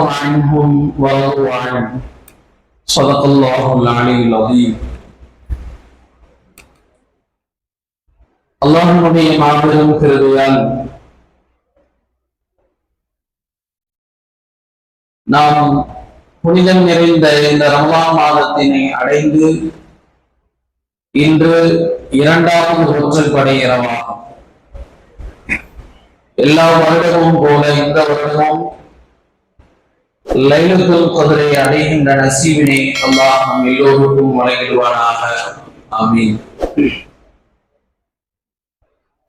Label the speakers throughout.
Speaker 1: عنهم ورضوا عنه صدق الله العلي العظيم அல்லாஹனுடைய மாபெரும் கிருதையால் நாம் புனிதம் நிறைந்த இந்த ரமலான் மாதத்தினை அடைந்து இன்று இரண்டாவது ஒற்றல் படை இரவாகும் எல்லா வருடமும் போல இந்த வருடமும் லைலத்துல் கதிரை அடைகின்ற நசீவினை அல்லாஹ் நம் எல்லோருக்கும் வழங்கிடுவானாக. ஆமீன்.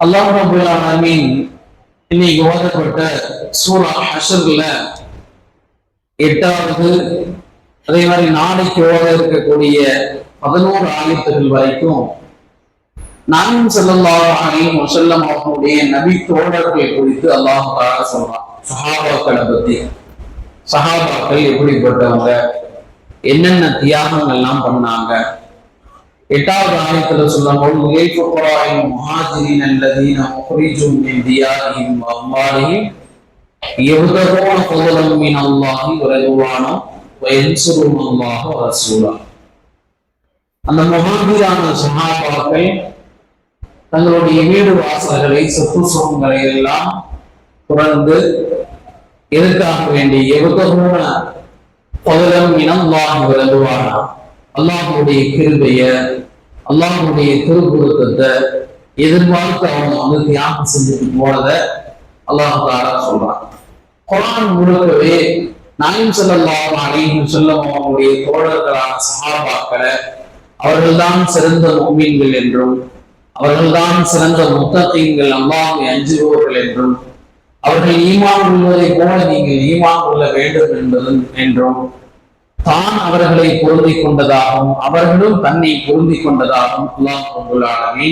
Speaker 1: அல்லாஹ் ரபுல் ஆமீன் இன்னைக்கு ஓதப்பட்ட சூரா ஹஷர்ல எட்டாவது அதே மாதிரி நாளைக்கு ஓத இருக்கக்கூடிய பதினோரு ஆயத்துகள் வரைக்கும் நானும் செல்லல்லாஹ் அலையும் வசல்லம் அவர்களுடைய நபி தோழர்கள் குறித்து அல்லாஹ் சொல்றான். சஹாபாக்களை பத்தி. சகாபாக்கள் எப்படிப்பட்டவங்க? என்னென்ன தியாகங்கள் எல்லாம் பண்ணாங்க? எட்டாவது ஆயத்துல சொல்லும் போது உழைப்புறாயின் மகாஜிரின் அல்லதீன முஹரிஜும் மின் தியாரியும் அம்மாரியும் எவ்வளவோன புகழும் மின் அல்லாஹி உறவுவானோ வயன்சுரும் அந்த மகாபீரான சகாபாக்கள் தங்களுடைய வீடு வாசல்களை சுற்றுச்சூழல்களை எல்லாம் துறந்து எதற்காக வேண்டி எவ்வளவு பகலம் இனம் வாங்கி விளங்குவானா அல்லாஹுடைய கிருபைய அல்லாஹுடைய திருப்புருத்தத்தை எதிர்பார்த்து அவங்க வந்து தியாகம் செஞ்சுட்டு போனத அல்லாஹ் தாரா சொல்றான். குரான் முழுக்கவே நாயும் செல்லல்லாம் அனைவரும் செல்லும் அவங்களுடைய தோழர்களான சஹாபாக்களை அவர்கள்தான் சிறந்த மோமீன்கள் என்றும் அவர்கள்தான் சிறந்த முத்தத்தீன்கள் அல்லாஹை அஞ்சுபவர்கள் என்றும் அவர்கள் ஈமான் உள்ளதை போல நீங்கள் ஈமான் கொள்ள வேண்டும் என்பதும் என்றும் தான் அவர்களை பொருந்திக் கொண்டதாகவும் அவர்களும் தன்னை பொருந்திக் கொண்டதாகவும் அல்லாஹ் கொண்டுள்ளானவே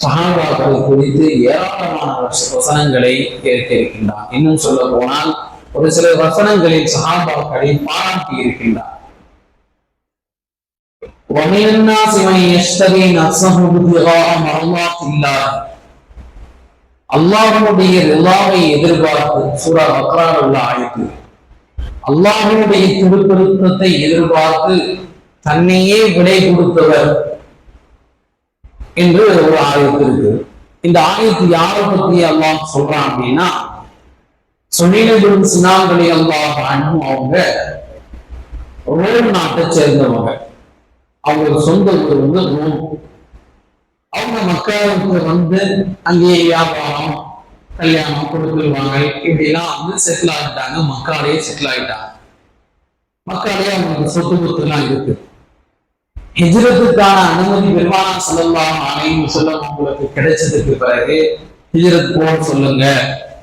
Speaker 1: சஹாபாக்கள் குறித்து ஏராளமான வசனங்களை ஏற்க இருக்கின்றார் இன்னும் சொல்ல போனால் ஒரு சில வசனங்களில் சஹாபாக்களை பாராட்டி இருக்கின்றார் ومن الناس من يشتري نفسه ابتغاء مرضات الله அல்லாஹனுடைய ரிலாவை எதிர்பார்த்து சூரா பக்ரான் உள்ள ஆயத்து. அல்லாஹனுடைய திருப்பருத்தத்தை எதிர்பார்த்து தன்னையே விடை கொடுத்தவர் என்று ஒரு ஆயத்து இருக்கு. இந்த ஆயத்து யாரை பத்தி அல்லாஹ் சொல்றான் அப்படின்னா சுனீலபின் சினாங்களை அல்லாஹ் அன்பும் அவங்க ரோம் நாட்டை சேர்ந்தவங்க. அவங்க சொந்த ஊர் வந்து ரோம். அவங்க மக்களுக்கு வந்து அங்கேயே வியாபாரம் கல்யாணம் கொடுக்கல் வாங்கல் இப்படிலாம் வந்து செட்டில் ஆகிட்டாங்க. மக்களாலேயே செட்டில் ஆகிட்டாங்க. மக்களாலேயே அவங்களுக்கு சொத்து பொத்து எல்லாம் இருக்கு. ஹிஜரத்துக்கான அனுமதி பெருமானா செல்லலாம் அனைவரும் சொல்ல உங்களுக்கு கிடைச்சதுக்கு பிறகு ஹிஜரத் போக சொல்லுங்க.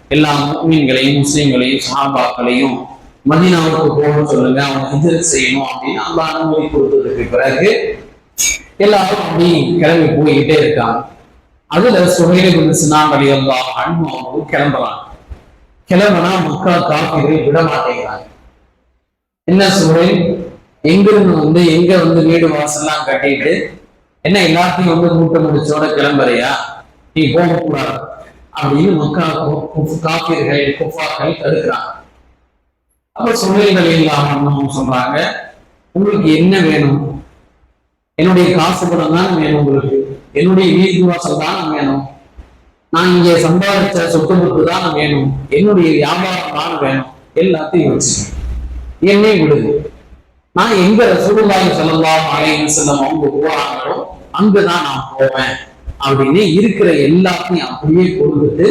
Speaker 1: எல்லா மீன்களையும் முஸ்லீம்களையும் சாபாக்களையும் மதினாவுக்கு போக சொல்லுங்க. அவங்க ஹிஜரத் செய்யணும் அப்படின்னு அந்த அனுமதி கொடுத்ததுக்கு பிறகு எல்லாரும் அப்படி கிளம்பி போய்கிட்டே இருக்காங்க. அதுல சுகையில வந்து அலி அல்லா அன்பு அவங்க கிளம்புறாங்க. கிளம்புனா மக்கள் காப்பீடு விட மாட்டேங்கிறாங்க. என்ன சுகை? எங்கிருந்து வந்து எங்க வந்து வீடு வாசல்லாம் கட்டிட்டு என்ன எல்லாத்தையும் வந்து மூட்டை முடிச்சோட கிளம்புறியா? நீ போகக்கூடாது. அப்படின்னு மக்கள் காப்பீர்கள் குஃபாக்கள் தடுக்கிறாங்க. அப்ப சுவைகள் இல்லாம சொல்றாங்க உங்களுக்கு என்ன வேணும்? என்னுடைய காசு பணம் தான் வேணும் உங்களுக்கு. என்னுடைய வீட்டு வாசல் தான் வேணும். நான் இங்கே சம்பாதிச்ச சொத்து முத்து தான் வேணும். என்னுடைய வியாபாரம் தான் வேணும். எல்லாத்தையும் வச்சு என்னை விடுது நான் எங்க ரசூலுல்லாஹி செல்லலாம் அலைஹி செல்லம் அவங்க போறாங்களோ அங்கதான் நான் போவேன். அப்படின்னு இருக்கிற எல்லாத்தையும் அப்படியே கொடுத்துட்டு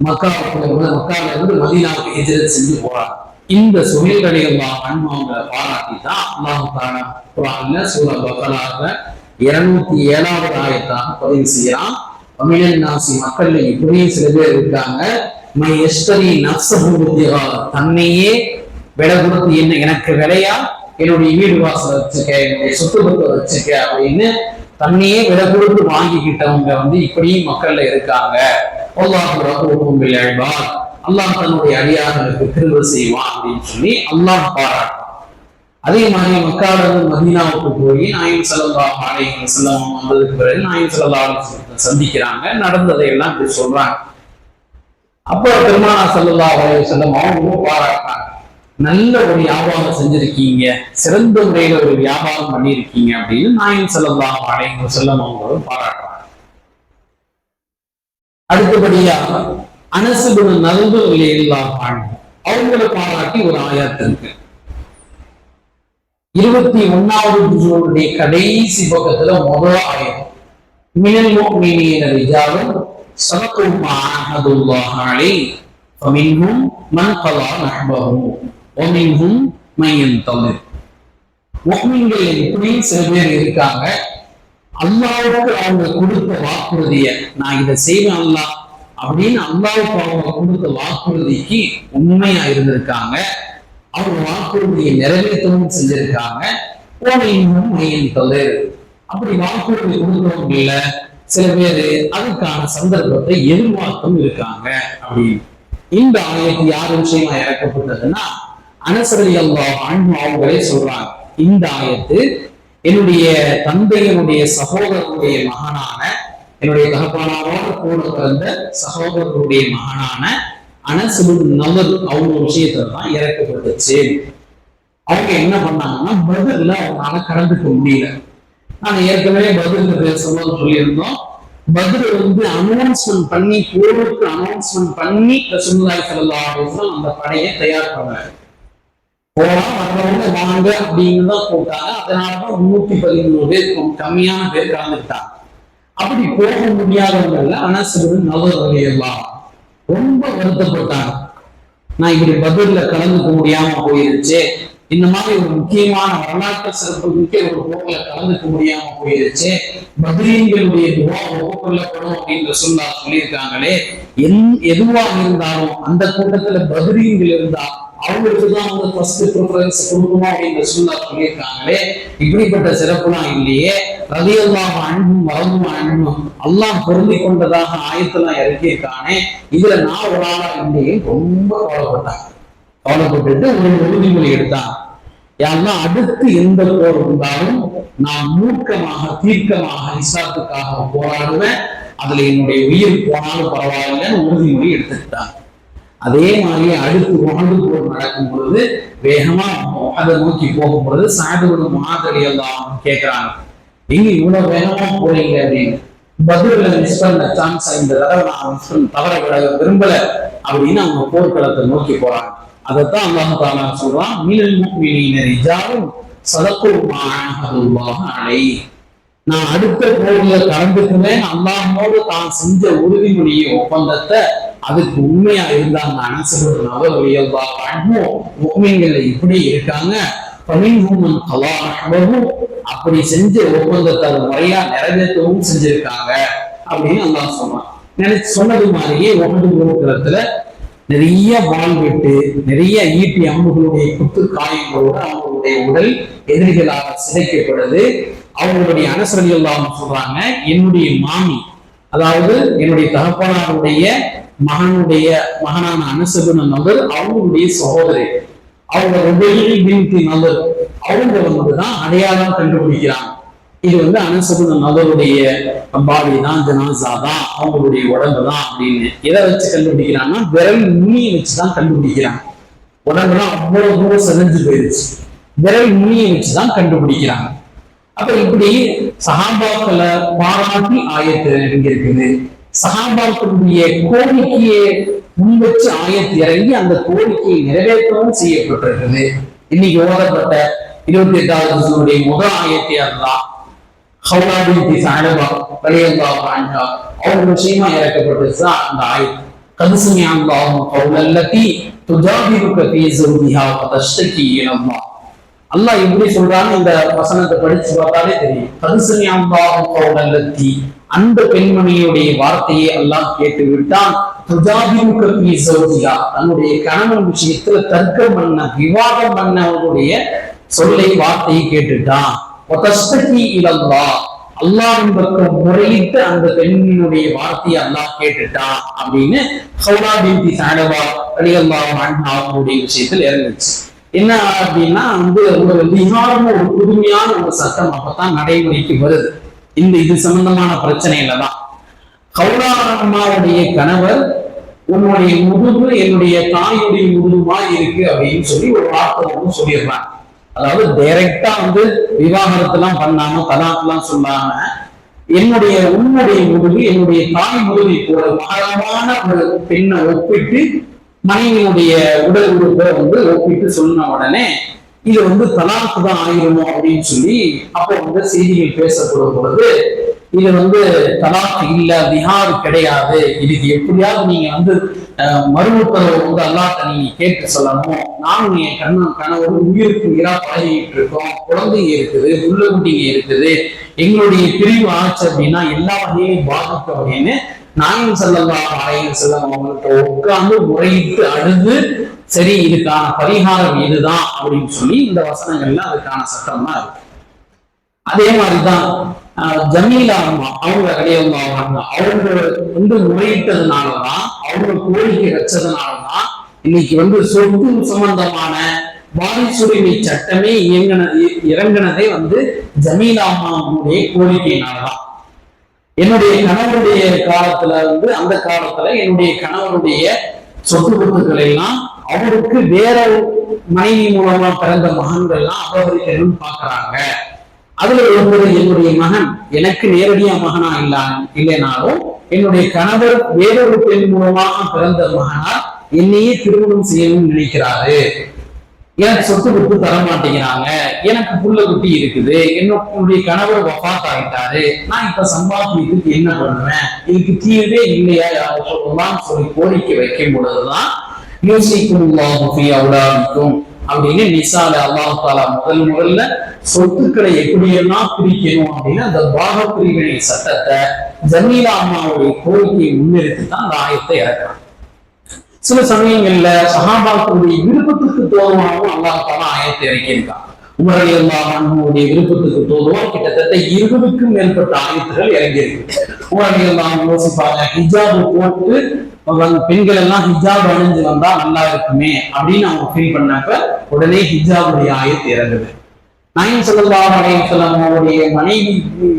Speaker 1: மக்காவுக்கு மக்காவில இருந்து மதினாவுக்கு எதிர்த்து செஞ்சு போறாங்க. இந்த சுமைகளை எல்லாம் பாராட்டி தான் அல்லாஹு தாலா குரான்ல இருநூத்தி ஏழாவது ஆயத்தாக பதிவு செய்யலாம் தமிழன் நாசி மக்கள்ல இப்படியும் சில பேர் இருக்காங்க. மை எஸ்தரி நப்சபூர்த்தியா தன்னையே விலை கொடுத்து என்ன எனக்கு விலையா? என்னுடைய வீடு வாசல் வச்சுக்க என்னுடைய சொத்து பத்தை வச்சுக்க அப்படின்னு தன்னையே விலை கொடுத்து வாங்கிக்கிட்டவங்க வந்து இப்படியும் மக்கள்ல இருக்காங்க. அல்லாஹ் ரஹூஹும் பில் அல்லாஹ் தன்னுடைய அடியார்களுக்கு திரும்ப செய்வான் அப்படின்னு சொல்லி அல்லாஹ் பாராட்டான் அதே மாதிரி மக்காவிலிருந்து மதீனாவுக்கு போய் நாயம் சல்லா அலைஹி செல்லம் வந்ததுக்கு பிறகு நாயம் சல்லா சந்திக்கிறாங்க. நடந்ததை எல்லாம் இப்படி சொல்றாங்க. அப்போ பெருமானா செல்லல்லா அலைஹி வஸல்லம் அவங்களும் பாராட்டாங்க நல்ல ஒரு வியாபாரம் செஞ்சிருக்கீங்க. சிறந்த முறையில ஒரு வியாபாரம் பண்ணியிருக்கீங்க அப்படின்னு நாயன் செல்லலாம் அலைங்க செல்லம் அவங்களும் பாராட்டுறாங்க. அடுத்தபடியா அனசுகுண நல்கு எல்லாம் அவங்களை பாராட்டி ஒரு ஆயாத்து இருக்கு. இருபத்தி ஒன்னாவது ஜூனுடைய கடைசி பக்கத்துல முதல் ஆயம் மினல் முஃமினீன ரிஜாலும் சலக்கும் அஹதுல்லாஹ் அலைஹி ஃபமின்ஹும் மன் கலா நஹ்பஹு ஒமின்ஹும் மையன் தமிழ் முஃமின்கள் எப்படி சில பேர் இருக்காங்க? அல்லாவுக்கு அவங்க கொடுத்த வாக்குறுதிய நான் இதை செய்வேன் அல்லாஹ் அப்படின்னு அல்லாவுக்கு அவங்க கொடுத்த வாக்குறுதிக்கு உண்மையா இருந்திருக்காங்க அவங்க வாக்குறுதியை நிறைவேற்றவும் செஞ்சிருக்காங்க. போனையும் மையம் தொழில் அப்படி வாக்குறுதி கொடுக்கிறவங்க இல்ல. சில பேர் அதுக்கான சந்தர்ப்பத்தை எதிர்பார்த்தும் இருக்காங்க அப்படின்னு. இந்த ஆயத்து யார் விஷயமா இறக்கப்பட்டதுன்னா அனசரி அல்லா அன்பு அவங்களே சொல்றாங்க. இந்த ஆயத்து என்னுடைய தந்தையனுடைய சகோதரனுடைய மகனான என்னுடைய தகப்பனாரோடு கூட பிறந்த சகோதரருடைய மகனான அனசுபின் நவர் அவங்க விஷயத்துல தான் இறக்கப்பட்டுச்சு அவங்க என்ன பண்ணாங்கன்னா பதில்ல அவங்களால கடந்துக்க முடியல. நாங்க ஏற்கனவே பதில் பேசும்போது சொல்லியிருந்தோம். பதில் வந்து அனௌன்ஸ்மெண்ட் பண்ணி போருக்கு அனௌன்ஸ்மெண்ட் பண்ணி ரசூலுல்லாஹி ஸல்லல்லாஹு அந்த படையை தயார் பண்ணாங்க போனா வர்றவங்க வாங்க அப்படின்னு தான் போட்டாங்க. அதனாலதான் முன்னூத்தி பதிமூணு பேர் கம்மியான பேர் கலந்துக்கிட்டாங்க. அப்படி போக முடியாதவங்கல்ல அனசுபு நவர் எல்லாம் ரொம்ப வருத்தப்பட்டாங்க. நான் இப்படி பதில்ல கலந்துக்க முடியாம போயிருச்சு. இந்த மாதிரி ஒரு முக்கியமான வரலாற்று சிறப்பு மிக்க ஒரு போக்கில கலந்துக்க முடியாம போயிருச்சு. பதிலீன்களுடைய துவா ஒப்புக்கொள்ளப்படும் அப்படின்ற சொல்லா சொல்லியிருக்காங்களே என் எதுவாக இருந்தாலும் அந்த கூட்டத்துல பதிலீன்கள் இருந்தா அவங்களுக்கு தான் வந்து ஃபர்ஸ்ட் ப்ரிஃபரன்ஸ் கொடுக்கணும் அப்படின்ற சொல்லா சொல்லியிருக்காங்களே. இப்படிப்பட்ட சிறப்புலாம் இல்லையே. ரதியல்லாம அன்பும் மறந்தும் அன்பும் அல்லாஹ் பொருந்தி கொண்டதாக ஆயத்தெல்லாம் இறக்கியிருக்கானே இதுல நான் ஒரு ஆளா இல்லையே ரொம்ப கவலைப்பட்டாங்க கவலைப்பட்டுட்டு ஒரு உறுதிமொழி எடுத்தான். யாருன்னா அடுத்து எந்த போர் இருந்தாலும் நான் மூர்க்கமாக தீர்க்கமாக இசாத்துக்காக போராடுவேன். அதுல என்னுடைய உயிர் போனாலும் பரவாயில்லைன்னு உறுதிமொழி எடுத்துக்கிட்டான். அதே மாதிரி அடுத்து உகது போர் நடக்கும் பொழுது வேகமா அதை நோக்கி போகும் பொழுது சாதுபடு மாதிரி எல்லாம் கேட்கிறாங்க எங்க இவ்வளவு வேகமா போறீங்க அப்படின்னு பதில மிஸ் பண்ண சான்ஸ் இந்த தடவை நான் மிஸ் பண்ண தவற விட விரும்பல. அப்படின்னு அவங்க போர்க்களத்தை நோக்கி போறாங்க. அதைத்தான் அல்லாஹ் தாலா சொல்றான் மீனல் முக்மினீன ரிஜாலும் சதக்குல் அலை நான் அடுத்த போர்ல கலந்துக்குவேன். அல்லாஹோடு தான் செஞ்ச உறுதிமொழிய ஒப்பந்தத்தை அதுக்கு உண்மையா இருந்தாங்க அனசபர் நபர் உயர்வா அன்போ முக்மீன்கள் இப்படி இருக்காங்க. பணிஹூமன் கலாஹவும் அப்படி செஞ்ச ஒப்பந்தத்தை முறையா நிறைவேற்றவும் செஞ்சிருக்காங்க அப்படின்னு அல்லாஹ் சொன்னான். நினைச்சு சொன்னது மாதிரியே ஒன்று போக்குறதுல நிறைய வால் விட்டு நிறைய ஈட்டி அம்புகளுடைய குத்து காயங்களோடு அவங்களுடைய உடல் எதிரிகளாக சிதைக்கப்படுது. அவங்களுடைய அனசரடி எல்லாம் சொல்றாங்க என்னுடைய மாமி அதாவது என்னுடைய தகப்பனாருடைய மகனுடைய மகனான அனசகுன அவர் அவங்களுடைய சகோதரி அவங்க ரொபேலி பின்தி நபர் அவங்க வந்துதான் அடையாளம் கண்டுபிடிக்கிறாங்க. இது வந்து அனசகுன நபருடைய பாடி தான் ஜனாசா தான் அவங்களுடைய உடம்பு தான் அப்படின்னு எதை வச்சு கண்டுபிடிக்கிறாங்கன்னா விரல் வச்சு வச்சுதான் கண்டுபிடிக்கிறாங்க. உடம்புலாம் அவ்வளவு தூரம் செதஞ்சு போயிருச்சு. விரல் வச்சு வச்சுதான் கண்டுபிடிக்கிறாங்க. அப்ப இப்படி சகாபாக்களை பாராட்டி ஆயத்து இறங்கி இருக்குது சகாபாக்களுடைய கோரிக்கையை முன் வச்சு ஆயத்து இறங்கி அந்த கோரிக்கையை நிறைவேற்றவும் செய்யப்பட்டிருக்குது இன்னைக்கு ஓதப்பட்ட இருபத்தி எட்டாவது முதல் ஆயத்தை அதுதான் ஹவுலா பின்தி சாலபா ரலியல்லாஹு அன்ஹா அவங்க விஷயமா இறக்கப்பட்டுச்சுதான் அந்த ஆயத்து. கது சமிஅ அல்லாஹு கவுலல்லதி துஜாதிலுக ஃபீ ஸௌஜிஹா வ தஷ்தகி இலல்லாஹ். அல்லாஹ் எப்படி சொல்றான்னு இந்த வசனத்தை படிச்சு பார்த்தாலே தெரியும். கது சமிஅ அல்லாஹு கவுலல்லதி அந்த பெண்மணியுடைய வார்த்தையை அல்லாஹ் கேட்டு விட்டான் தன்னுடைய கணவன் விஷயத்துல தர்க்கம் பண்ண விவாதம் பண்ணவனுடைய சொல்லை வார்த்தையை கேட்டுட்டான். ஒத்தஸ்தகி பக்கம் முறையிட்டு அந்த பெண்ணினுடைய வார்த்தையை அல்லாஹ் கேட்டுட்டான் அப்படின்னு ஹவுலா பின்தி சாடவா ரலியல்லாஹு அன்ஹா அவங்களுடைய விஷயத்துல இறங்குச்சு. என்ன அப்படின்னா வந்து ஒரு விகாரம் ஒரு புதுமையான ஒரு சட்டம் அப்பதான் நடைமுறைக்கு வருது. இந்த இது சம்பந்தமான பிரச்சனையில தான். ஹவுலா கணவர் உன்னுடைய முதுகு என்னுடைய தாயுடைய முதுகுமா இருக்கு? அப்படின்னு சொல்லி ஒரு வார்த்தை வந்து சொல்லிடுறாங்க. அதாவது டைரக்டா வந்து விவாகரத்தெல்லாம் பண்ணாம தலாக்கெல்லாம் சொல்லாம என்னுடைய உன்னுடைய முதுகு என்னுடைய தாய் முதுகை போல மகளமான ஒரு பெண்ணை ஒப்பிட்டு மனைவியுடைய உடல் உறுப்பை வந்து ஒப்பிட்டு சொன்ன உடனே இது வந்து தலாக்கு தான் ஆயிருமோ அப்படின்னு சொல்லி அப்போ வந்து செய்திகள் பேசப்படும் பொழுது இது வந்து தலாக்கு இல்ல திஹார் கிடையாது. இதுக்கு எப்படியாவது நீங்க வந்து அஹ், மறு உத்தரவு வந்து அல்லாட்ட நீங்க கேட்டு சொல்லணும். நானும் என் கண்ணன் கணவர் உயிருக்கு உயிரா பழகிட்டு இருக்கோம். குழந்தைங்க இருக்குது உள்ள குட்டிங்க இருக்குது. எங்களுடைய பிரிவு ஆச்சு அப்படின்னா எல்லா வகையிலும் பாதிக்கும் அப்படின்னு நாயும் செல்லலாம் ஆலயம் செல்லம் அவங்கள்ட்ட உட்கார்ந்து முறையிட்டு அழுது சரி இதுக்கான பரிகாரம் இதுதான் அப்படின்னு சொல்லி இந்த வசனங்கள்ல அதுக்கான சட்டம் தான் இருக்கு. அதே மாதிரிதான் ஆஹ், ஜமீலா அம்மா அவங்க கிடையாது அவங்க அவங்க வந்து முறையிட்டதுனாலதான் அவங்க கோரிக்கை வச்சதுனாலதான் இன்னைக்கு வந்து சொத்து சம்பந்தமான வாரிசுரிமை சட்டமே இயங்கின இறங்கினதே வந்து ஜமீலா அம்மாவுடைய கோரிக்கையினாலதான். என்னுடைய கணவனுடைய காலத்துல வந்து அந்த காலத்துல என்னுடைய கணவருடைய சொத்து சொத்துக்களை எல்லாம் அவருக்கு வேற மனைவி மூலமா பிறந்த மகன்கள் எல்லாம் அவர்களும் பாக்குறாங்க. அதுல ஒருவர் என்னுடைய மகன் எனக்கு நேரடியா மகனா இல்ல இல்லைனாலும் என்னுடைய கணவர் வேறொரு பெண் மூலமாக பிறந்த மகனா என்னையே திருமணம் செய்யணும்னு நினைக்கிறாரு. எனக்கு சொத்து விட்டு தர மாட்டேங்கிறாங்க எனக்கு புள்ள குட்டி இருக்குது. என்னுடைய கணவர் வஃபாத் ஆகிட்டாரு நான் இப்ப சம்பாதிக்கிறதுக்கு என்ன பண்ணுவேன்? இதுக்கு தீர்வே இல்லையா? யாரும் சொல்லி கோரிக்கை வைக்கும் பொழுதுதான் யோசிக்கும் அவுடாவிக்கும் அப்படின்னு நிசால அல்லாஹ் தாலா முதல் முதல்ல சொத்துக்களை எப்படியெல்லாம் பிரிக்கணும் அப்படின்னு அந்த பாக பிரிவினை சட்டத்தை ஜமீலா அம்மாவுடைய கோரிக்கையை முன்னிறுத்தி தான் அந்த ஆயத்தை இறக்குறாங்க சில சமயங்கள்ல சகாபாக்களுடைய விருப்பத்துக்கு தோதுவாகவும் அல்லாஹ் தாலா ஆயத்தை இறக்கியிருக்கான் உமரலி அலி அல்லாஹனுடைய விருப்பத்துக்கு தோதுவா கிட்டத்தட்ட இருபதுக்கும் மேற்பட்ட ஆயத்துகள் இறங்கியிருக்கு. உமரலி அல்லாஹ் யோசிப்பாங்க ஹிஜாப் போட்டு பெண்கள் எல்லாம் ஹிஜாப் அணிஞ்சு வந்தா நல்லா இருக்குமே அப்படின்னு அவங்க ஃபீல் பண்ணப்ப உடனே ஹிஜாபுடைய ஆயத்து இறங்குது. நயன் ஸல்லல்லாஹு அலைஹி வஸல்லம் அவருடைய மனைவி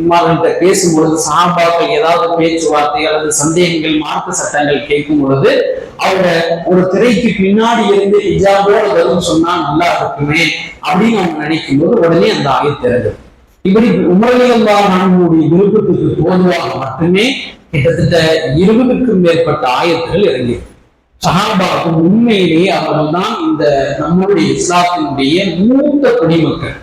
Speaker 1: பேசும் பேசும்பொழுது சாபாக்கள் ஏதாவது பேச்சுவார்த்தை அல்லது சந்தேகங்கள் மார்க்க சட்டங்கள் கேட்கும் பொழுது அவங்க ஒரு திரைக்கு பின்னாடி இருந்து ஹிஜாபோட வரும் சொன்னா நல்லா இருக்குமே அப்படின்னு அவங்க நினைக்கும் போது உடனே அந்த ஆயத்திறகு இப்படி உமரலியல்லா நம்முடைய விருப்பத்துக்கு தோதுவாக மட்டுமே கிட்டத்தட்ட இருபதுக்கும் மேற்பட்ட ஆயத்துகள் இறங்கி சஹாபாக்கும் உண்மையிலேயே அவர்கள் தான் இந்த நம்முடைய இஸ்லாத்தினுடைய மூத்த குடிமக்கள்.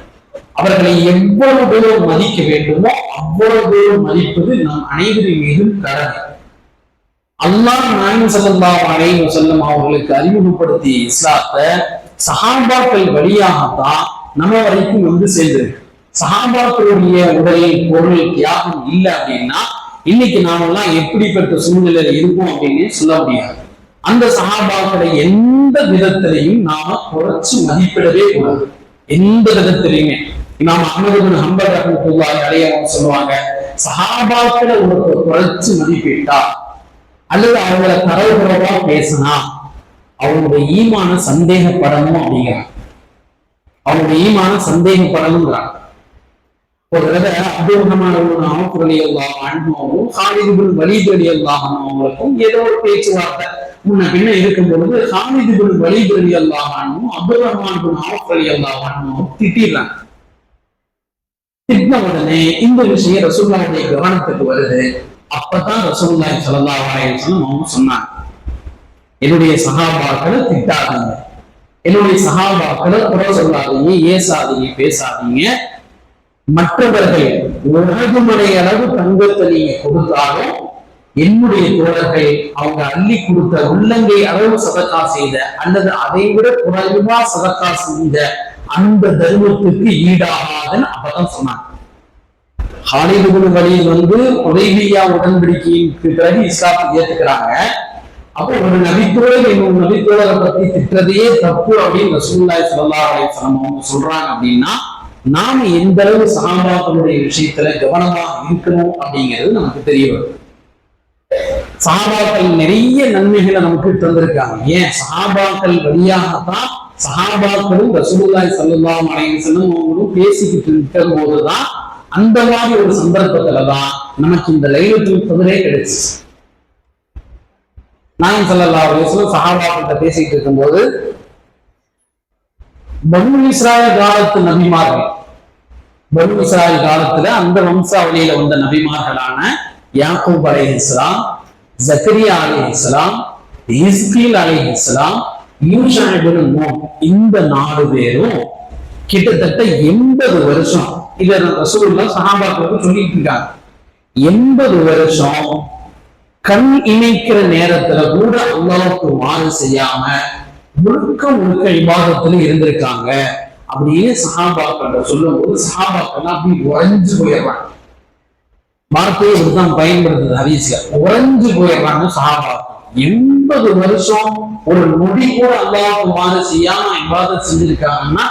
Speaker 1: அவர்களை எவ்வளவு தூரம் மதிக்க வேண்டுமோ அவ்வளவு தூரம் மதிப்பது நம் அனைவரின் மீதும் கடமை. அல்லாஹ் நாயம் சல்லா அலைஹி செல்லும் அவர்களுக்கு அறிமுகப்படுத்திய இஸ்லாத்தை சஹாபாக்கள் வழியாகத்தான் நம்ம வரைக்கும் வந்து சேர்ந்திருக்கு சஹாபாக்களுடைய உடலில் பொருள் தியாகம் இல்லை அப்படின்னா இன்னைக்கு நாமெல்லாம் எப்படிப்பட்ட சூழ்நிலையில இருக்கும் அப்படின்னு சொல்ல முடியாது. அந்த சகாபாக்களை எந்த விதத்திலையும் நாம குறைச்சு மதிப்பிடவே கூடாது. எந்த விதத்திலையுமே. இமாம் அகமது பின் ஹம்பல் ரஹ்மத்துல்லாஹி அலைஹி சொல்லுவாங்க சஹாபாத்துல உனக்கு குறைச்சு மதிப்பிட்டா அல்லது அவங்கள தரவுறவா பேசினா அவங்களுடைய ஈமான சந்தேகப்படணும் அப்படிங்கிறாங்க. அவங்களுடைய ஈமான சந்தேகப்படணுங்கிறாங்க. ஒரு தடவை அப்துல் ரஹ்மான் அவுஃப் ரலியல்லாஹு அன்ஹுவும் ஹாலித் பின் வலீத் ரலியல்லாஹு அவங்களுக்கும் ஏதோ ஒரு பேச்சுவார்த்தை முன்ன பின்ன இருக்கும் பொழுது ஹாலிதுபுல் பின் வலீத் ரலியல்லாஹு அன்ஹும் அப்துல் ரஹ்மான் பின் அவுஃப் ரலியல்லாஹு அன்பும் திட்டிடுறாங்க. திட்டின உடனே இந்த விஷயம் ரசூல்லாவுடைய கவனத்துக்கு வருது. அப்பதான் ரசூலுல்லாஹி ஸல்லல்லாஹு அலைஹி அவங்க சொன்னாங்க என்னுடைய சகாபாக்களை திட்டாதீங்க. என்னுடைய சகாபாக்களை குறை சொல்லாதீங்க ஏசாதீங்க பேசாதீங்க. மற்றவர்கள் உலகமனை அளவு தங்கத்தை நீங்க கொடுத்தாலும் என்னுடைய தோழர்கள் அவங்க அள்ளி கொடுத்த உள்ளங்கை அளவு சதக்கா செய்த அல்லது அதை விட குறைவா சதக்கா செய்த அந்த தர்மத்துக்கு ஈடாகாதன்னு அப்பதான் சொன்னாங்க. ஹாலிதுகுல் வழியில் வந்து உதவியா உடன்படிக்கைக்கு பிறகு இஸ்லாத்தை ஏத்துக்கிறாங்க. அப்போ ஒரு நபித்தோழர் இன்னொரு நபித்தோழரை பத்தி திட்டதையே தப்பு அப்படின்னு ரசூலுல்லாஹி ஸல்லல்லாஹு அலைஹி அவங்க சொல்றாங்க அப்படின்னா நாம எந்த அளவு சஹாபாக்களுடைய விஷயத்துல கவனமா இருக்கணும் அப்படிங்கிறது நமக்கு தெரிய வரும். சகாபாக்கள் நிறைய நன்மைகளை நமக்கு தந்திருக்காங்க. ஏன்? சகாபாக்கள் வழியாகத்தான் சஹாபாக்களும் ரசூலுல்லாஹி ஸல்லல்லாஹு அலைஹி வஸல்லம் அவங்களும் பேசிக்கிட்டு இருக்கிற போதுதான் அந்த மாதிரி ஒரு சந்தர்ப்பத்துல தான் நமக்கு இந்த லைலத்துல் கதிரே கிடைச்சு. நாயம் சல்லா அலிஸ்லாம் சஹாபாக்கிட்ட பேசிட்டு இருக்கும்போது பனு இஸ்ராயல் காலத்து நபிமார்கள் பனு இஸ்ராயல் காலத்துல அந்த வம்சாவளியில வந்த நபிமார்களான யாக்கூப் அலை இஸ்லாம் ஜக்கரியா அலை இஸ்லாம் இஸ்கீல் அலை இஸ்லாம் இந்த நாலு பேரும் கிட்டத்தட்ட எண்பது வருஷம் இத ரசூல்லா சஹாபாக்களுக்கு சொல்லிட்டு இருக்காங்க. எண்பது வருஷம் கண் இணைக்கிற நேரத்துல கூட அல்லாவுக்கு மாறு செய்யாம முழுக்க முழுக்க விவாதத்துல இருந்திருக்காங்க. அப்படின்னு சஹாபாக்கள் சொல்லும் போது சஹாபாக்கள் அப்படி உறைஞ்சு போயிடுறாங்க. வார்த்தையை இப்படிதான் பயன்படுத்துது ஹதீஸ்ல. உறைஞ்சு போயிடுறாங்க சஹாபாக்கள். எண்பது வருஷம் ஒரு நொடி கூட அல்லாவுக்கு மாறு செய்யாம விவாதம் செஞ்சிருக்காங்கன்னா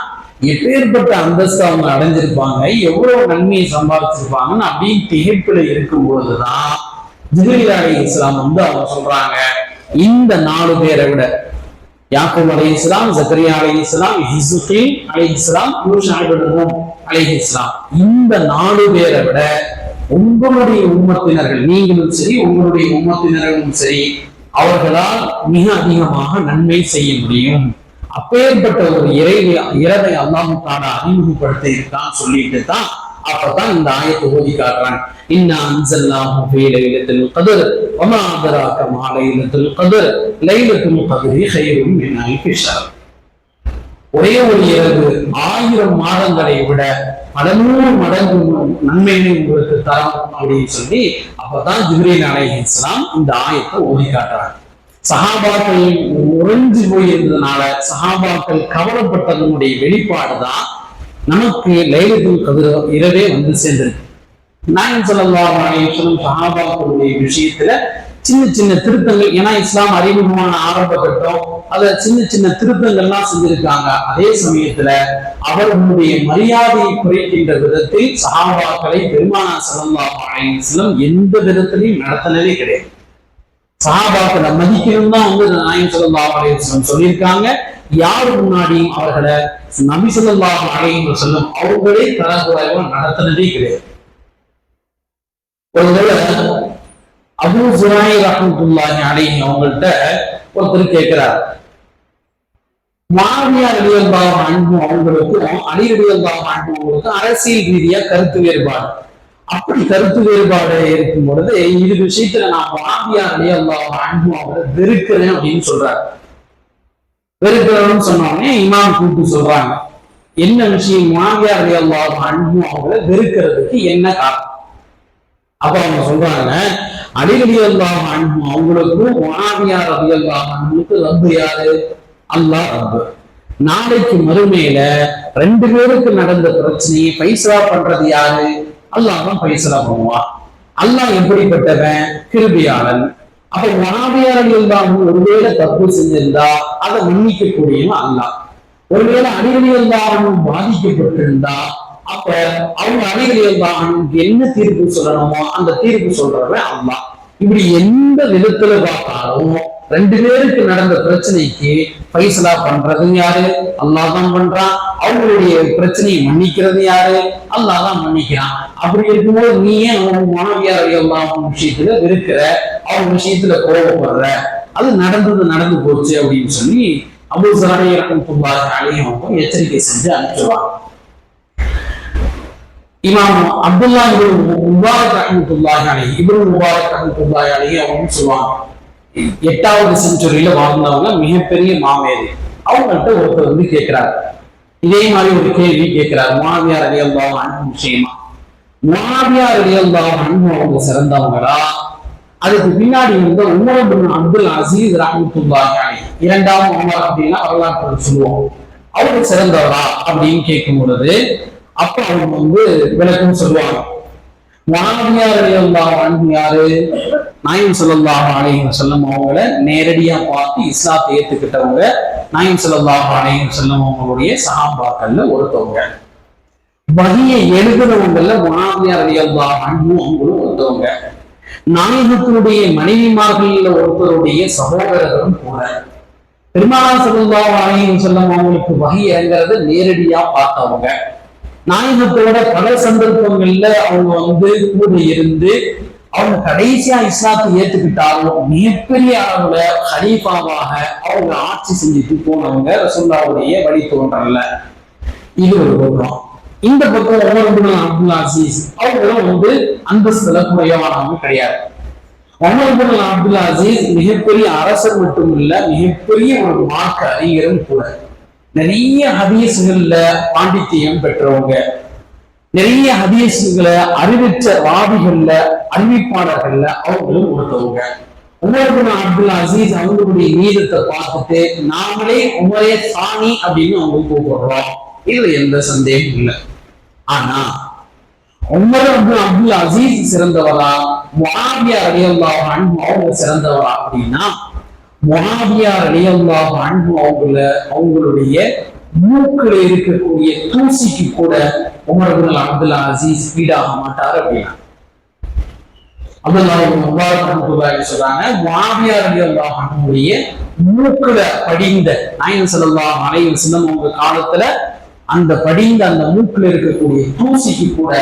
Speaker 1: எப்பேற்பட்ட அந்தஸ்து அவங்க அடைஞ்சிருப்பாங்க எவ்வளவு நன்மையை சம்பாதிச்சிருப்பாங்கன்னு அப்படின்னு திகைப்புல இருக்கும்போதுதான் ஜிபிரில் அலி இஸ்லாம் வந்து அவங்க சொல்றாங்க இந்த நாலு பேரை விட. யாக்கூப் அலி இஸ்லாம் ஜக்கரியா அலி இஸ்லாம் ஹிசுகில் அலி இஸ்லாம் அலி இஸ்லாம் இந்த நாலு பேரை விட உங்களுடைய உம்மத்தினர்கள் நீங்களும் சரி உங்களுடைய உம்மத்தினர்களும் சரி அவர்களால் மிக அதிகமாக நன்மை செய்ய முடியும். அப்பேற்பட்ட ஒரு இறை இரவை அல்லாமுக்கான அறிமுகப்படுத்த இருக்கான்னு சொல்லிட்டு தான் அப்பதான் இந்த ஆயத்தை ஓதி காட்டுறாங்க. இன்னா அன்சல்லாஹு ஃபீ லைலத்துல் கதர் வமா அதராக மா லைலத்துல் கத்ர் லைலத்துல் கத்ரி கைரும் மின் அல்ஃபி ஒரே ஒரு இரவு ஆயிரம் மாதங்களை விட பல நூறு மடங்கு நன்மையை உங்களுக்கு தரும் அப்படின்னு சொல்லி அப்பதான் ஜிப்ரீல் அலைஹி இஸ்லாம் இந்த ஆயத்தை ஓதி காட்டுறாங்க. சஹாபாக்கள் உறைஞ்சு போயிருந்ததுனால சஹாபாக்கள் கவலைப்பட்டதனுடைய வெளிப்பாடுதான் நமக்கு லைலத்தில் கதிர இரவே வந்து சேர்ந்திருக்கு. நான் சொல்லலாம் அலையம் சஹாபாக்களுடைய விஷயத்துல சின்ன சின்ன திருத்தங்கள் ஏன்னா இஸ்லாம் அறிமுகமான ஆரம்ப கட்டம் அதுல சின்ன சின்ன திருத்தங்கள்லாம் செஞ்சிருக்காங்க. அதே சமயத்துல அவர்களுடைய மரியாதையை குறைக்கின்ற விதத்தில் சஹாபாக்களை பெருமானா சல்லல்லாஹு அலைஹி எந்த விதத்திலையும் நடத்தினதே கிடையாது. சஹாபாக்களை மதிக்கணும் தான் வந்து நாயம் சல்லல்லாஹு அலைஹி சொல்லியிருக்காங்க. யார் முன்னாடியும் அவர்களை நபி ஸல்லல்லாஹு அலைஹி சொல்லும் அவர்களே தரக்குறைவா நடத்தினதே கிடையாது. ஒரு அபு ஜுராய் ரஹமத்துல்லாஹி அலைஹி அவங்கள்ட்ட ஒருத்தர் கேட்கிறார். மாவியார் அலியல்பாவ அன்பும் அவங்களுக்கும் அணி அலியல்பாவ அன்பு அவங்களுக்கும் அரசியல் ரீதியா கருத்து வேறுபாடு. அப்படி கருத்து வேறுபாடு இருக்கும் பொழுது இது விஷயத்துல நான் மாவியார் அலியல்பாவ அன்பும் அவரை வெறுக்கிறேன் அப்படின்னு சொல்றாரு. வெறுக்கிறோம்னு சொன்னோடனே இமாம் கூப்பிட்டு சொல்றாங்க. என்ன விஷயம்? மாவியார் அலியல்பாவ அன்பும் அவங்களை வெறுக்கிறதுக்கு என்ன காரணம்? அப்ப அவங்க சொல்றாங்க அடிக்கடி அல்லாஹ் அவங்களுக்கும் மாவியார் அடி அல்லாஹ் அன்புக்கு ரப்பு யாரு? அல்லாஹ் ரப்பு. நாளைக்கு மறுமையில ரெண்டு பேருக்கு நடந்த பிரச்சனையை பைசலா பண்றது யாரு? அல்லாஹ் தான் பைசலா பண்ணுவான். அல்லாஹ் எப்படிப்பட்டவன்? கிருபியாளன். அப்ப மாவியார் அடி அல்லாஹ் ஒருவேளை தப்பு செஞ்சிருந்தா அதை மன்னிக்க கூடியவன் அல்லாஹ். ஒருவேளை அடிக்கடி அல்லாஹ் பாதிக்கப்பட்டிருந்தா அப்ப அவங்க அணிகளில் தான் என்ன தீர்ப்பு சொல்லணுமோ அந்த தீர்ப்பு சொல்றவன் அம்மா. இப்படி எந்த விதத்துல பார்த்தாலும் ரெண்டு பேருக்கு நடந்த பிரச்சனைக்கு பைசலா பண்றது யாரு? அல்லா தான் பண்றான். அவங்களுடைய பிரச்சனையை மன்னிக்கிறது யாரு? அல்லா தான் மன்னிக்கிறான். அப்படி இருக்கும்போது நீ ஏன் அவங்க மாணவியார் எல்லாம் விஷயத்துல இருக்கிற அவங்க விஷயத்துல கோபப்படுற? அது நடந்தது நடந்து போச்சு அப்படின்னு சொல்லி அபு சலாஹி ரஹமத்துல்லாஹி அலைஹி எச்சரிக்கை செஞ்சு அனுப்பிச்சுவான் இமாம் அப்துல்லா இப்னு முபாரக் ரஹ்மத்துல்லாஹி அலி இப்னு முபாரக் ரஹ்மத்துல்லாஹி அலி அவங்க சொல்லுவாங்க எட்டாவது செஞ்சுரியில வாழ்ந்தவங்க மிகப்பெரிய மாமேரி. அவங்கள்ட்ட ஒருத்தர் வந்து கேட்கிறாரு இதே மாதிரி ஒரு கேள்வி கேட்கிறார் மாவியார் அலியல்லாவும் அன்பு விஷயமா மாவியார் அலியல்லாவும் அன்பு அவங்க சிறந்தவங்களா அதுக்கு பின்னாடி வந்து உமர் பின் அப்துல் அசீஸ் ரஹமத்துல்லாஹி அலி இரண்டாம் உமர் அப்படின்னா வரலாற்று சொல்லுவோம். அவங்க சிறந்தவரா அப்படின்னு கேட்கும் பொழுது அப்ப அவங்க வந்து விளக்கம் சொல்லுவாங்க. மாவியார் யாரு? நாயம் சொல்லல்லாஹ் அலைஹி அவங்கள நேரடியா பார்த்து இஸ்லாத்தை ஏத்துக்கிட்டவங்க நாயம் சொல்லல்லாஹ் அலைஹி செல்லம் அவங்களுடைய சகாபாக்கள்ல ஒருத்தவங்க. வகையை எழுதுறவங்கல்ல மாவியார் அலியல்லாஹ் அன்பும் அவங்களும் ஒருத்தவங்க. நாயகத்தினுடைய மனைவிமார்கள்ல ஒருத்தருடைய சகோதரர்களும் கூட. பெருமாள் சொல்லல்லாஹ் அலைஹி செல்லம் அவங்களுக்கு வகை இறங்குறத நேரடியா பார்த்தவங்க. நாயகத்தோட பல சந்தர்ப்பங்கள்ல அவங்க வந்து கூட இருந்து அவங்க கடைசியா இஸ்லாத்தை ஏத்துக்கிட்டாலும் மிகப்பெரிய அளவுல ஹலீஃபாவாக அவங்க ஆட்சி செஞ்சுட்டு போனவங்க ரசுல்லாவுடைய வழி தோன்றல இது ஒரு பக்கம். இந்த பக்கம் ஒவ்வொரு அப்துல் அசீஸ் அவங்களும் வந்து அந்தஸ்துல குறைவானவங்க கிடையாது. உமர் அப்துல் அசீஸ் மிகப்பெரிய அரசர் மட்டும் இல்ல மிகப்பெரிய ஒரு மாற்ற அறிஞரும் கூட. நிறைய ஹதீசுகள்ல பாண்டித்தியம் பெற்றவங்க. நிறைய ஹதீசுகளை அறிவிச்ச வாதிகள்ல அறிவிப்பாளர்கள்ல அவங்களும் ஒருத்தவங்க. உமர் அப்துல் அசீஸ் அவங்களுடைய நீதத்தை பார்த்துட்டு நாமளே உமரே சாணி அப்படின்னு அவங்க கூப்பிடுறோம். இதுல எந்த சந்தேகம் இல்லை. ஆனா உமர் அப்துல் அப்துல் அசீஸ் சிறந்தவரா? முஆவியா ரலியல்லாஹு அவங்க சிறந்தவரா அப்படின்னா முஆவியா ரலியல்லாஹு அன்பு அவங்கள அவங்களுடைய மூக்குல இருக்கக்கூடிய தூசிக்கு கூட உமர் அப்துல்லா அசீஸ் ஈடாக மாட்டார் அப்படின்னா. அப்துல்லா முபாரக் சொல்றாங்க மாவியார் ரலியல்லாஹு அன்ஹுடைய மூக்குல படிந்த நாயன் ஸல்லல்லாஹு அலைஹி சின்னம் அவங்க காலத்துல அந்த படிந்த அந்த மூக்குல இருக்கக்கூடிய தூசிக்கு கூட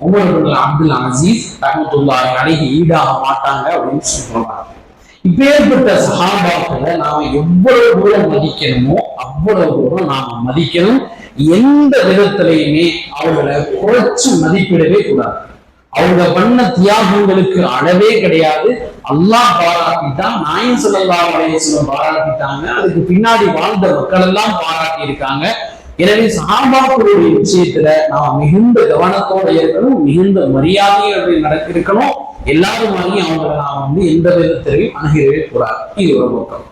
Speaker 1: உமர் அப்துல் அசீஸ் ரஹ்மத்துல்லாஹி அழகி ஈடாக மாட்டாங்க அப்படின்னு சொல்றாங்க. இப்பேற்பட்ட சகாபாக்களை நாம எவ்வளவு தூரம் மதிக்கணுமோ அவ்வளவு தூரம் நாம மதிக்கணும். எந்த விதத்திலையுமே அவங்களை குறைச்சு மதிப்பிடவே கூடாது. அவங்க பண்ண தியாகங்களுக்கு அளவே கிடையாது. அல்லாஹ் பாராட்டிட்டான் நாயம் சொல்லலாம் அலையம் பாராட்டிட்டாங்க. அதுக்கு பின்னாடி வாழ்ந்த மக்கள் எல்லாம் பாராட்டி இருக்காங்க எனவே சஹாபாக்களுடைய விஷயத்துல நாம் மிகுந்த கவனத்தோட இருக்கணும் மிகுந்த மரியாதையோட நடத்திருக்கணும். எல்லாரும் மாதிரியும் அவங்களை நாம் வந்து எந்த விதத்திலையும் அணுகிறவே கூடாது. இது ஒரு நோக்கம்.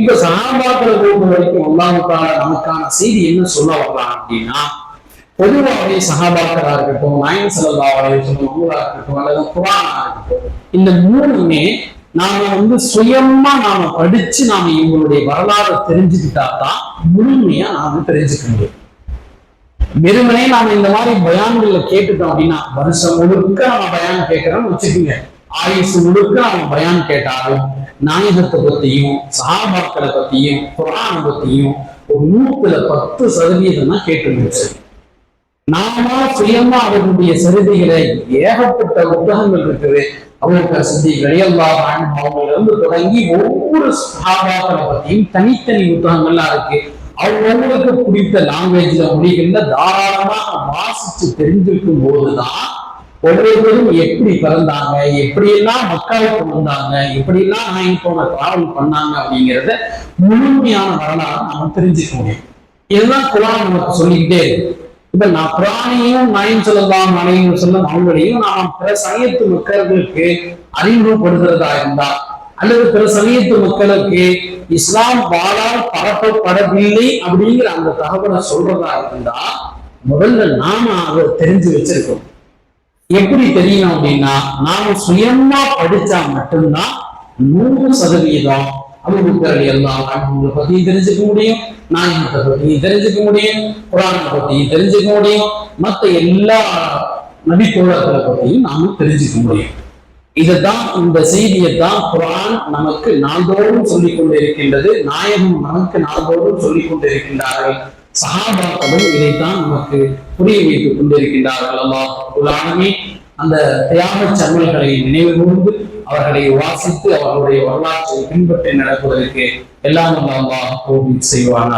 Speaker 1: இப்ப சஹாபாக்களை பொறுத்த வரைக்கும் அல்லாஹுக்கான நமக்கான செய்தி என்ன சொல்ல வரலாம் அப்படின்னா பொதுவாகவே சஹாபாக்களா இருக்கட்டும் நாயன் சல்லா இருக்கட்டும் அவங்களா இருக்கட்டும் அல்லது குரானா இருக்கட்டும் இந்த மூணுமே நாம வந்து சுயமா நாம படிச்சு நாம இவங்களுடைய வரலாறை தெரிஞ்சுக்கிட்டா தான் முழுமையா நாம தெரிஞ்சுக்க முடியும். வெறுமனே நாம இந்த மாதிரி பயான்கள்ல கேட்டுட்டோம் அப்படின்னா வருஷம் முழுக்க நம்ம பயான் கேட்கிறோம்னு வச்சுக்கோங்க. ஆயுசு முழுக்க நம்ம பயான் கேட்டாலும் நாயகத்தை பத்தியும் சஹாபாக்களை பத்தியும் குரான பத்தியும் ஒரு நூத்துல பத்து சதவீதம் தான் கேட்டு நாமா நாம சுயமா அவர்களுடைய சரிதைகளை ஏகப்பட்ட புத்தகங்கள் இருக்குது. அவருக்கு சித்தி வெளியல்லா அவங்கள இருந்து தொடங்கி ஒவ்வொரு சஹாபாக்களை பத்தியும் தனித்தனி புத்தகங்கள்லாம் இருக்கு. அவங்களுக்கு பிடித்த லாங்குவேஜ்ல மொழிகள்ல தாராளமா வாசிச்சு தெரிஞ்சிருக்கும் போதுதான் ஒவ்வொருத்தரும் எப்படி பிறந்தாங்க எப்படியெல்லாம் மக்களுக்கு வந்தாங்க எப்படியெல்லாம் நான் போன டிராவல் பண்ணாங்க அப்படிங்கிறத முழுமையான வரலாறு நம்ம தெரிஞ்சுக்க முடியும். இதுதான் குரான் நமக்கு சொல்லிக்கிட்டே இருக்கு. இப்ப நான் குரானையும் நாயின் சொல்லலாம் நனையும் சொல்லும் அவங்களையும் நாம் பிற சமயத்து மக்களுக்கு அறிமுகப்படுத்துறதா இருந்தா அல்லது பிற சமயத்து மக்களுக்கு இஸ்லாம் பாலால் பரப்பப்படவில்லை அப்படிங்கிற அந்த தகவலை சொல்றதா இருந்தா முதல்ல நாம அதை தெரிஞ்சு வச்சிருக்கோம். எப்படி தெரியும் அப்படின்னா நாம சுயமா படிச்சா மட்டும்தான் நூறு சதவீதம் அபுபக்கர் எல்லாம் அவங்களை பத்தி தெரிஞ்சுக்க முடியும் நாயகத்தை பத்தி தெரிஞ்சுக்க முடியும் குரானை பத்தி தெரிஞ்சுக்க முடியும் மற்ற எல்லா நபித்தோழர்களை பத்தியும் நாம தெரிஞ்சுக்க முடியும். இதுதான் இந்த செய்தியை தான் குரான் நமக்கு நாள்தோறும் சொல்லிக் கொண்டிருக்கின்றது நாயகம் நமக்கு நாள்தோறும் சொல்லிக் கொண்டிருக்கின்றார்கள் சகாபாக்களும் இதைத்தான் நமக்கு புரிய வைத்துக் கொண்டிருக்கின்றார்கள். அல்லாஹ் குலானமே அந்த தியாக சமல்களை நினைவு கூர்ந்து அவர்களை வாசித்து அவர்களுடைய வரலாற்றை பின்பற்றி நடப்பதற்கு எல்லாம் அல்லாஹ் கோவில் செய்வானார்